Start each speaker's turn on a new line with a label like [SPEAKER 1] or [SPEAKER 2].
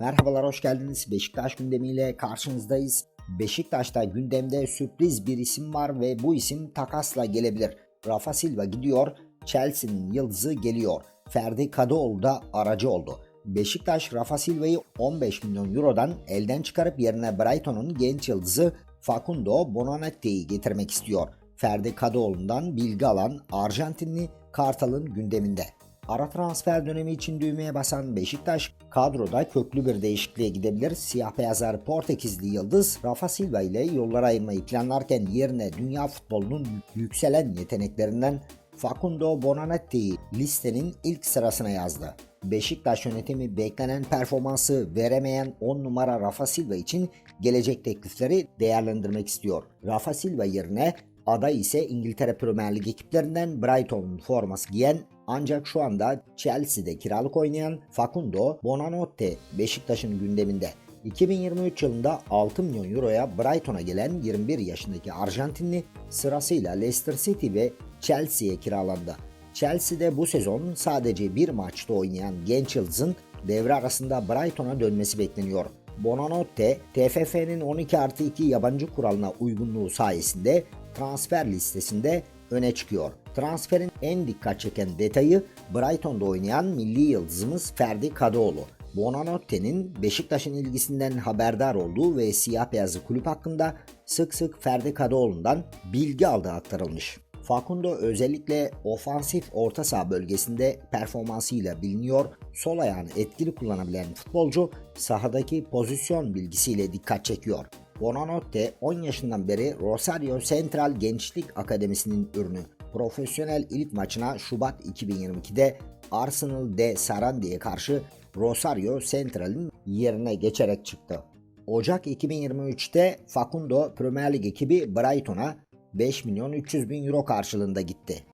[SPEAKER 1] Merhabalar hoş geldiniz. Beşiktaş gündemiyle karşınızdayız. Beşiktaş'ta gündemde sürpriz bir isim var ve bu isim takasla gelebilir. Rafa Silva gidiyor, Chelsea'nin yıldızı geliyor. Ferdi Kadıoğlu da aracı oldu. Beşiktaş Rafa Silva'yı 15 milyon eurodan elden çıkarıp yerine Brighton'un genç yıldızı Facundo Bonanotti'yi getirmek istiyor. Ferdi Kadıoğlu'ndan bilgi alan Arjantinli Kartal'ın gündeminde. Ara transfer dönemi için düğmeye basan Beşiktaş kadroda köklü bir değişikliğe gidebilir. Siyah beyazlar Portekizli yıldız Rafa Silva ile yollara ayırmayı planlarken yerine dünya futbolunun yükselen yeteneklerinden Facundo Bonanotti'yi listenin ilk sırasına yazdı. Beşiktaş yönetimi beklenen performansı veremeyen 10 numara Rafa Silva için gelecek teklifleri değerlendirmek istiyor. Rafa Silva yerine aday ise İngiltere Premier Lig ekiplerinden Brighton'un forması giyen ancak şu anda Chelsea'de kiralık oynayan Facundo Bonanotte Beşiktaş'ın gündeminde. 2023 yılında 6 milyon euroya Brighton'a gelen 21 yaşındaki Arjantinli sırasıyla Leicester City ve Chelsea'ye kiralandı. Chelsea'de bu sezon sadece bir maçta oynayan genç yıldızın devre arasında Brighton'a dönmesi bekleniyor. Bonanotte, TFF'nin 12 artı 2 yabancı kuralına uygunluğu sayesinde transfer listesinde öne çıkıyor. Transferin en dikkat çeken detayı Brighton'da oynayan milli yıldızımız Ferdi Kadıoğlu. Bonanotte'nin Beşiktaş'ın ilgisinden haberdar olduğu ve siyah beyazlı kulüp hakkında sık sık Ferdi Kadıoğlu'ndan bilgi aldığı aktarılmış. Facundo özellikle ofansif orta saha bölgesinde performansıyla biliniyor. Sol ayağını etkili kullanabilen futbolcu sahadaki pozisyon bilgisiyle dikkat çekiyor. Bonanotte 10 yaşından beri Rosario Central Gençlik Akademisi'nin ürünü. Profesyonel ilk maçına Şubat 2022'de Arsenal de Sarandi'ye karşı Rosario Central'in yerine geçerek çıktı. Ocak 2023'te Facundo Premier Lig ekibi Brighton'a 5 milyon 300 bin euro karşılığında gitti.